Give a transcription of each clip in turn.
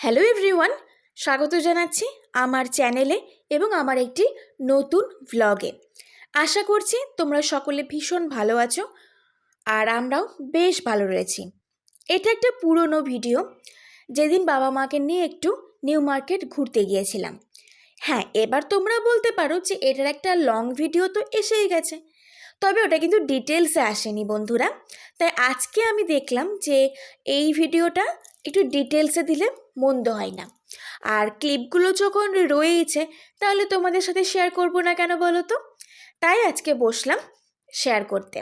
Hello everyone স্বাগত জানাচ্ছি আমার চ্যানেলে এবং আমার একটি নতুন ভ্লগে আশা করছি তোমরা সকলে ভীষণ ভালো আছো আর আমরাও বেশ ভালো রয়েছি। এটা একটা পুরনো ভিডিও যেদিন বাবা মাকে নিয়ে একটু নিউ মার্কেট ঘুরতে গিয়েছিলাম। হ্যাঁ এবার তোমরা বলতে পারো যে এটার একটা লং ভিডিও তো এসেই গেছে। তবে ওটা কিন্তু ডিটেলসে আসেনি বন্ধুরা। তাই আজকে আমি দেখলাম যে এই ভিডিওটা একটু ডিটেলসে দিলে মন্দ হয় না। আর ক্লিপগুলো যখন রয়েইছে, তাহলে তোমাদের সাথে শেয়ার করব না কেন বলো তো? তাই আজকে বসলাম শেয়ার করতে।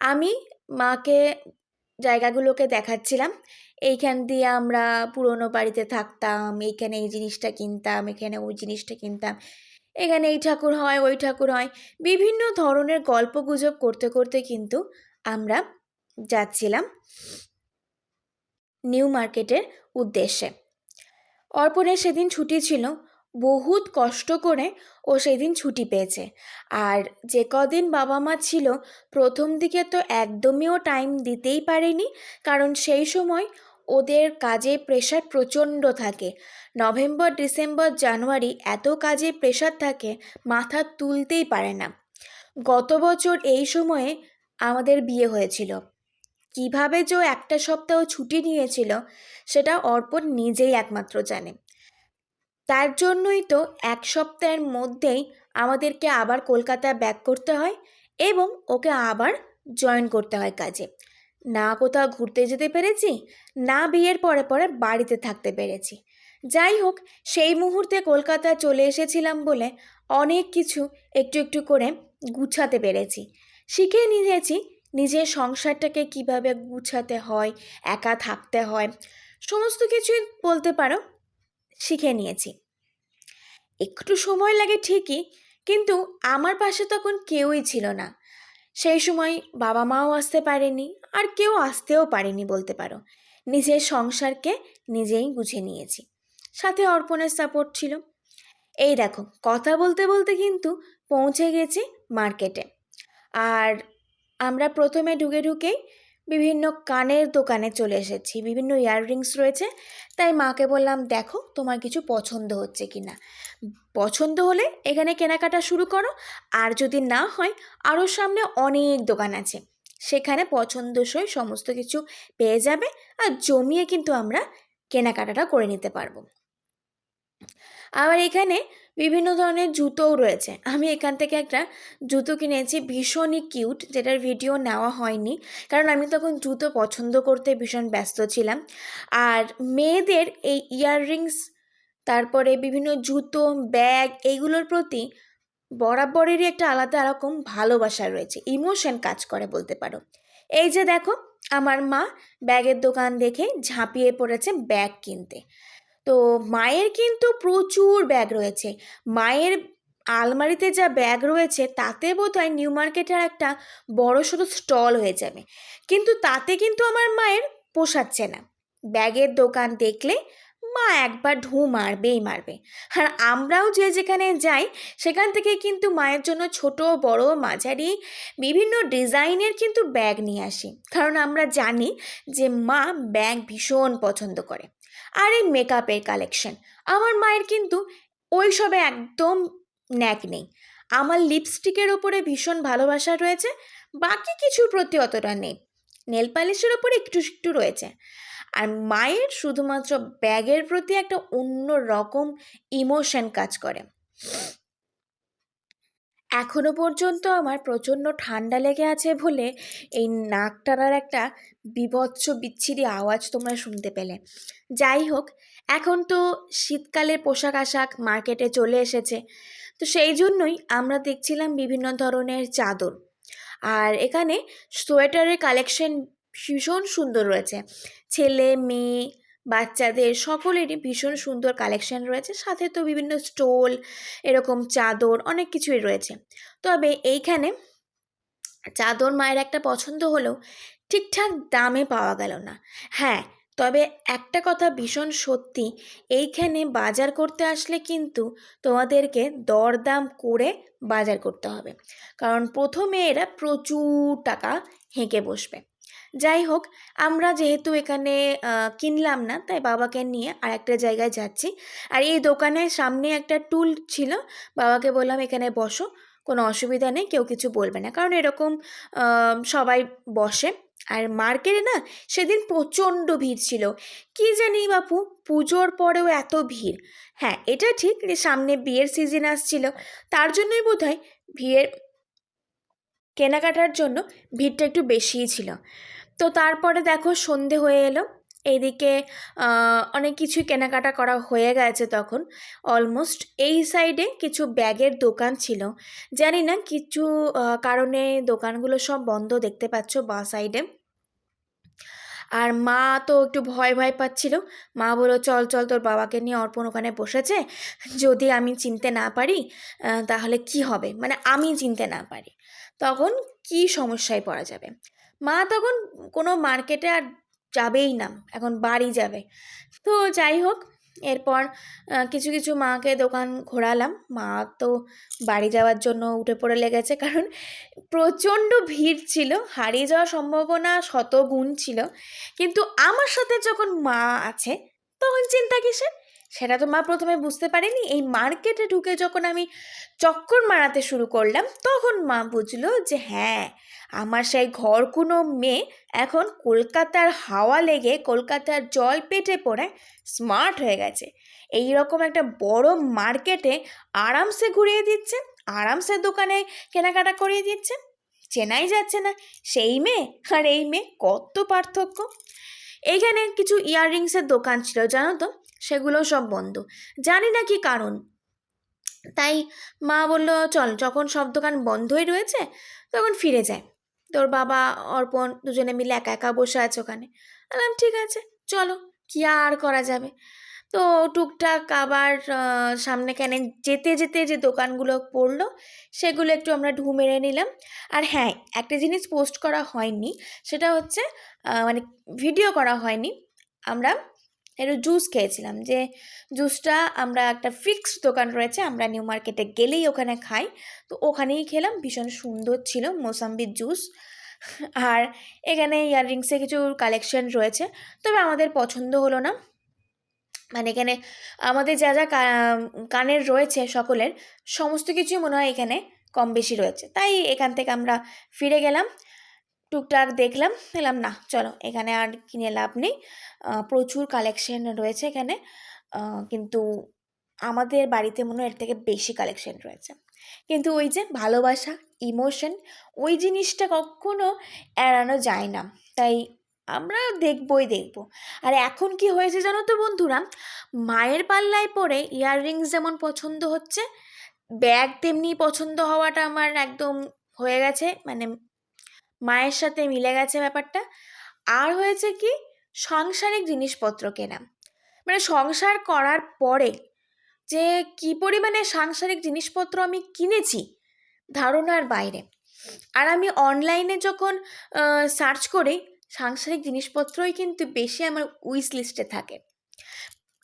আমি মাকে জায়গাগুলোকে দেখাচ্ছিলাম। এইখান দিয়ে আমরা পুরনো বাড়িতে থাকতাম, এইখানে এই জিনিসটা কিনতাম, এখানে ওই জিনিসটা কিনতাম, এখানে এই ঠাকুর হয়, ওই ঠাকুর হয়, বিভিন্ন ধরনের গল্প গুজব করতে করতে কিন্তু আমরা যাচ্ছিলাম নিউ মার্কেটের উদ্দেশ্যে। অর্পণের সেদিন ছুটি ছিল, বহুত কষ্ট করে ও সেদিন ছুটি পেয়েছে। আর যে কদিন বাবা মা ছিল, প্রথম দিকে তো একদমইও টাইম দিতেই পারেনি, কারণ সেই সময় ওদের কাজে প্রেশার প্রচণ্ড থাকে। নভেম্বর, ডিসেম্বর, জানুয়ারি এত কাজে প্রেশার থাকে, মাথা তুলতেই পারে না। গত বছর এই সময়ে আমাদের বিয়ে হয়েছিল। কীভাবে যে একটা সপ্তাহ ছুটি নিয়েছিল, সেটা অর্পণ নিজেই একমাত্র জানে। তার জন্যই তো এক সপ্তাহের মধ্যেই আমাদেরকে আবার কলকাতা ব্যাক করতে হয় এবং ওকে আবার জয়েন করতে হয় কাজে। না কোথাও ঘুরতে যেতে পেরেছি, না বিয়ের পরে পরে বাড়িতে থাকতে পেরেছি। যাই হোক, সেই মুহূর্তে কলকাতা চলে এসেছিলাম বলে অনেক কিছু একটু একটু করে গুছাতে পেরেছি। শিখে নিয়েছি নিজের সংসারটাকে কীভাবে গুছাতে হয়, একা থাকতে হয়, সমস্ত কিছুই বলতে পারো, শিখে নিয়েছি। একটু সময় লাগে ঠিকই, কিন্তু আমার পাশে তখন কেউই ছিল না। সেই সময় বাবা মাও আসতে পারেনি, আর কেউ আসতেও পারেনি বলতে পারো। নিজের সংসারকে নিজেই গুছিয়ে নিয়েছি। সাথে অর্পণের সাপোর্ট ছিল। এই দেখো, কথা বলতে বলতে কিন্তু পৌঁছে গেছি মার্কেটে আর আমরা প্রথমে ঢুকে ঢুকেই বিভিন্ন কানের দোকানে চলে এসেছি, বিভিন্ন ইয়াররিংস রয়েছে। তাই মাকে বললাম, দেখো, তোমার কিছু পছন্দ হচ্ছে কি না? পছন্দ হলে এখানে কেনাকাটা শুরু করো, আর যদি না হয় আরও সামনে অনেক দোকান আছে। সেখানে পছন্দসই সমস্ত কিছু পেয়ে যাবে, আর জমিয়ে কিন্তু আমরা কেনাকাটাটা করে নিতে পারব। আবার এখানে বিভিন্ন ধরনের জুতোও রয়েছে। আমি এখান থেকে একটা জুতো কিনেছি, ভীষণই কিউট, যেটার ভিডিও নেওয়া হয়নি। কারণ আমি তখন জুতো পছন্দ করতে ভীষণ ব্যস্ত ছিলাম। আর মেয়েদের এই ইয়াররিংস, তারপরে বিভিন্ন জুতো, ব্যাগ, এইগুলোর প্রতি বরাবরেরই একটা আলাদা রকম ভালোবাসা রয়েছে। ইমোশন কাজ করে বলতে পারো। এই যে দেখো, আমার মা ব্যাগের দোকান দেখে ঝাঁপিয়ে পড়েছে ব্যাগ কিনতে। তো মায়ের কিন্তু প্রচুর ব্যাগ রয়েছে। মায়ের আলমারিতে যা ব্যাগ রয়েছে, তাতে বোধ হয় নিউ মার্কেটের একটা বড় সড়ো স্টল হয়ে যাবে। কিন্তু তাতে কিন্তু আমার মায়ের পোষাচ্ছে না। ব্যাগের দোকান দেখলে মা একবার ঢু মারবেই মারবে। আর আমরাও যে যেখানে যাই, সেখান থেকে কিন্তু মায়ের জন্য ছোট, বড়, মাঝারি, বিভিন্ন ডিজাইনের কিন্তু ব্যাগ নিয়ে আসি। কারণ আমরা জানি যে মা ব্যাগ ভীষণ পছন্দ করে। আর এই মেকআপের কালেকশন, আমার মায়ের কিন্তু ওই সবে একদম ন্যাক নেই। আমার লিপস্টিকের ওপরে ভীষণ ভালোবাসা রয়েছে, বাকি কিছুর প্রতি অতটা নেই। নেল পালিশের ওপরে একটু একটু রয়েছে। আর মায়ের শুধুমাত্র ব্যাগের প্রতি একটা অন্য রকম ইমোশন কাজ করে। এখনও পর্যন্ত আমার প্রচণ্ড ঠান্ডা লেগে আছে বলে এই নাক টানার একটা বিভৎস, বিচ্ছিরি আওয়াজ তোমরা শুনতে পেলে। যাই হোক, এখন তো শীতকালের পোশাক আশাক মার্কেটে চলে এসেছে। তো সেই জন্যই আমরা দেখছিলাম বিভিন্ন ধরনের চাদর। আর এখানে সোয়েটারের কালেকশন ভীষণ সুন্দর রয়েছে। ছেলে, মেয়ে, বাচ্চাদের সকলেরই ভীষণ সুন্দর কালেকশন রয়েছে। সাথে তো বিভিন্ন স্টোল এরকম চাদর অনেক কিছুই রয়েছে। তবে এইখানে চাদর মায়ের একটা পছন্দ হলেও ঠিকঠাক দামে পাওয়া গেল না। হ্যাঁ তবে একটা কথা ভীষণ সত্যি, এইখানে বাজার করতে আসলে কিন্তু তোমাদেরকে দরদাম করে বাজার করতে হবে। কারণ প্রথমে এরা প্রচুর টাকা হেঁকে বসবে। যাই হোক আমরা যেহেতু এখানে কিনলাম না, তাই বাবাকে নিয়ে আর একটা জায়গায় যাচ্ছি। আর এই দোকানের সামনে একটা টুল ছিল, বাবাকে বললাম, এখানে বসো, কোনো অসুবিধা নেই, কেউ কিছু বলবে না। কারণ এরকম সবাই বসে। আর মার্কেটে না, সেদিন প্রচণ্ড ভিড় ছিল। কি জানি বাপু, পুজোর পরেও এত ভিড়। হ্যাঁ এটা ঠিক যে সামনে বিয়ের সিজন আসছিল, তার জন্যই বোধ হয় ভিড়ের কেনাকাটার জন্য ভিড়টা একটু বেশিই ছিল। তো তারপরে দেখো সন্ধে হয়ে এলো। এইদিকে অনেক কিছুই কেনাকাটা করা হয়ে গেছে তখন। অলমোস্ট এই সাইডে কিছু ব্যাগের দোকান ছিল। জানি না কিছু কারণে দোকানগুলো সব বন্ধ দেখতে পাচ্ছ বা সাইডে আর মা তো একটু ভয় ভয় পাচ্ছিল। মা বলল, চল চল, তোর বাবাকে নিয়ে অর্পণ ওখানে বসেছে। যদি আমি চিনতে না পারি তাহলে কি হবে? মানে আমি চিনতে না পারি। তখন কি সমস্যায় পড়া যাবে? মা তখন কোনো মার্কেটে আর যাবেই না, এখন বাড়ি যাবে। তো যাই হোক, এরপর কিছু কিছু মাকে দোকান ঘোরালাম। মা তো বাড়ি যাওয়ার জন্য উঠে পড়ে লেগেছে, কারণ প্রচণ্ড ভিড় ছিল, হারিয়ে যাওয়ার সম্ভাবনা শতগুণ ছিল। কিন্তু আমার সাথে যখন মা আছে, তখন চিন্তা কিসের? সেটা তো মা প্রথমে বুঝতে পারেনি। এই মার্কেটে ঢুকে যখন আমি চক্কর মারাতে শুরু করলাম, তখন মা বুঝলো যে হ্যাঁ আমার সেই ঘর কোনো মেয়ে এখন কলকাতার হাওয়া লেগে, কলকাতার জল পেটে পড়ে স্মার্ট হয়ে গেছে। এই রকম একটা বড় মার্কেটে আরামসে ঘুরিয়ে দিচ্ছে, আরামসে দোকানে কেনাকাটা করিয়ে দিচ্ছে। চেনাই যাচ্ছে না, সেই মেয়ে আর এই মেয়ে কত পার্থক্য। এইখানে কিছু ইয়াররিংসের দোকান ছিল, জানো তো? সেগুলো সব বন্ধ। জানি না কি কারণ। তাই মা বলল, চল, যখন সব দোকান বন্ধই রয়েছে, তখন ফিরে যায় তোর বাবা, অর্পণ দুজনে মিলে একা একা বসে আছে ওখানে। বললাম, ঠিক আছে, চলো, কি আর করা যাবে? তো টুকটাক আবার সামনে কেন যেতে যেতে যে দোকানগুলো পড়ল, সেগুলো একটু আমরা ঢু মেরে নিলাম। আর হ্যাঁ একটা জিনিস পোস্ট করা হয়নি, সেটা হচ্ছে মানে ভিডিও করা হয়নি। আমরা একটু জুস খেয়েছিলাম যে জুসটা আমরা একটা ফিক্সড দোকান রয়েছে, আমরা নিউ মার্কেটে গেলেই ওখানে খাই। তো ওখানেই খেলাম, ভীষণ সুন্দর ছিল মোসাম্বির জুস আর এখানে ইয়াররিংসে কিছু কালেকশন রয়েছে, তবে আমাদের পছন্দ হলো না। মানে এখানে আমাদের যা যা কানের রয়েছে সকলের, সমস্ত কিছুই মনে হয় এখানে কম বেশি রয়েছে। তাই এখান থেকে আমরা ফিরে গেলাম। টুকটাক দেখলাম, এলাম, না, চলো, এখানে আর কিনে লাভ নেই। প্রচুর কালেকশন রয়েছে এখানে। কিন্তু আমাদের বাড়িতে মনে হয় এর থেকে বেশি কালেকশন রয়েছে। কিন্তু ওই যে ভালোবাসা ইমোশন ওই জিনিসটা কখনো এড়ানো যায় না। তাই আমরা দেখবই দেখব। আর এখন কি হয়েছে জানো তো বন্ধুরা? মায়ের পাল্লায় পরে ইয়াররিংস যেমন পছন্দ হচ্ছে ব্যাগ তেমনি পছন্দ হওয়াটা আমার একদম হয়ে গেছে। মানে মায়ের সাথে মিলে গেছে ব্যাপারটা। আর হয়েছে কি, সাংসারিক জিনিসপত্র কেনা। মানে সংসার করার পরে যে কি পরিমাণে সাংসারিক জিনিসপত্র আমি কিনেছি, ধারণার বাইরে। আর আমি অনলাইনে যখন সার্চ করি, সাংসারিক জিনিসপত্রই কিন্তু বেশি আমার উইস লিস্টে থাকে।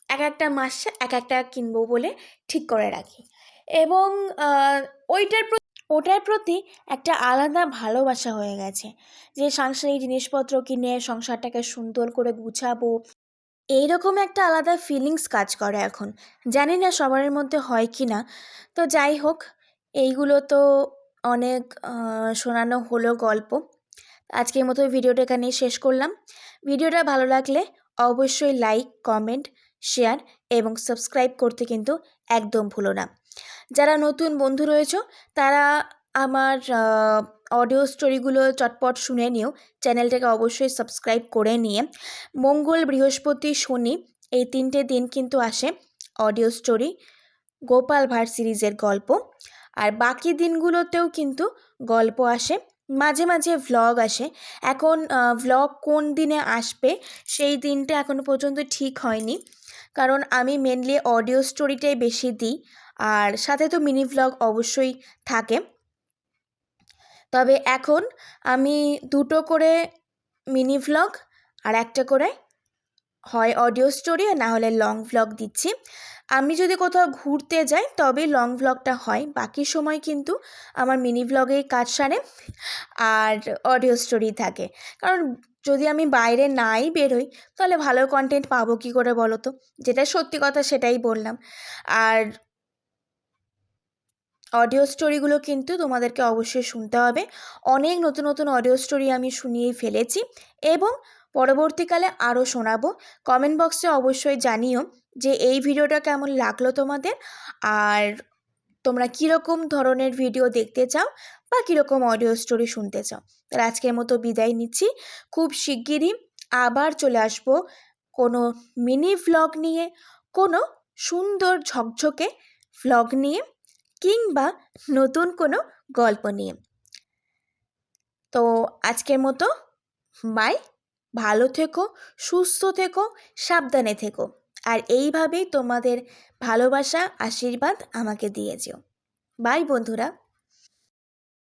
এক একটা মাসে এক একটা কিনবো বলে ঠিক করে রাখি। এবং ওইটার ওটার প্রতি একটা আলাদা ভালোবাসা হয়ে গেছে যে সাংসারিক জিনিসপত্র কিনে সংসারটাকে সুন্দর করে গুছাবো। এইরকম একটা আলাদা ফিলিংস কাজ করে এখন। জানি না সবার মধ্যে হয় কি না। তো যাই হোক, এইগুলো তো অনেক শোনানো হলো গল্প। আজকের মতো ভিডিওটা এখানেই শেষ করলাম। ভিডিওটা ভালো লাগলে অবশ্যই লাইক কমেন্ট শেয়ার এবং সাবস্ক্রাইব করতে কিন্তু একদম ভুলো না। যারা নতুন বন্ধু রয়েছে, তারা আমার অডিও স্টোরিগুলো চটপট শুনে নিও। চ্যানেলটাকে অবশ্যই সাবস্ক্রাইব করে নিয়ে। মঙ্গল বৃহস্পতি শনি এই তিনটে দিন কিন্তু আসে অডিও স্টোরি গোপাল ভাঁড় সিরিজের গল্প। আর বাকি দিনগুলোতেও কিন্তু গল্প আসে, মাঝে মাঝে ভ্লগ আসে। এখন ভ্লগ কোন দিনে আসবে সেই দিনটা এখনও পর্যন্ত ঠিক হয়নি। কারণ আমি মেনলি অডিও স্টোরিটাই বেশি দিই, আর সাথে তো মিনি ভ্লগ অবশ্যই থাকে। তবে এখন আমি দুটো করে মিনি ভ্লগ আর একটা করে হয় অডিও স্টোরি আর না হলে লং ভ্লগ দিচ্ছি। আমি যদি কোথাও ঘুরতে যাই তবে লং ভ্লগটা হয়। বাকি সময় কিন্তু আমার মিনি ভ্লগেই কাজ সারে, আর অডিও স্টোরি থাকে। কারণ যদি আমি বাইরে নাই বেরোই, তাহলে ভালো কন্টেন্ট পাবো কী করে বলো তো যেটা সত্যি কথা সেটাই বললাম। আর অডিও স্টোরিগুলো কিন্তু তোমাদেরকে অবশ্যই শুনতে হবে। অনেক নতুন নতুন অডিও স্টোরি আমি শুনিয়ে ফেলেছি এবং পরবর্তীকালে আরও শোনাবো। কমেন্ট বক্সে অবশ্যই জানিও যে এই ভিডিওটা কেমন লাগল তোমাদের। আর তোমরা কীরকম ধরনের ভিডিও দেখতে চাও বা কীরকম অডিও স্টোরি শুনতে চাও? তাহলে আজকের মতো বিদায় নিচ্ছি। খুব শিগগিরই আবার চলে আসব কোনো মিনি ভ্লগ নিয়ে, কোনো সুন্দর ঝকঝকে ভ্লগ নিয়ে কিংবা নতুন কোনো গল্প নিয়ে। তো আজকের মতো বাই ভালো থেকো, সুস্থ থেকো, সাবধানে থেকো। আর এইভাবেই তোমাদের ভালোবাসা আশীর্বাদ আমাকে দিয়ে যেও। বাই বন্ধুরা।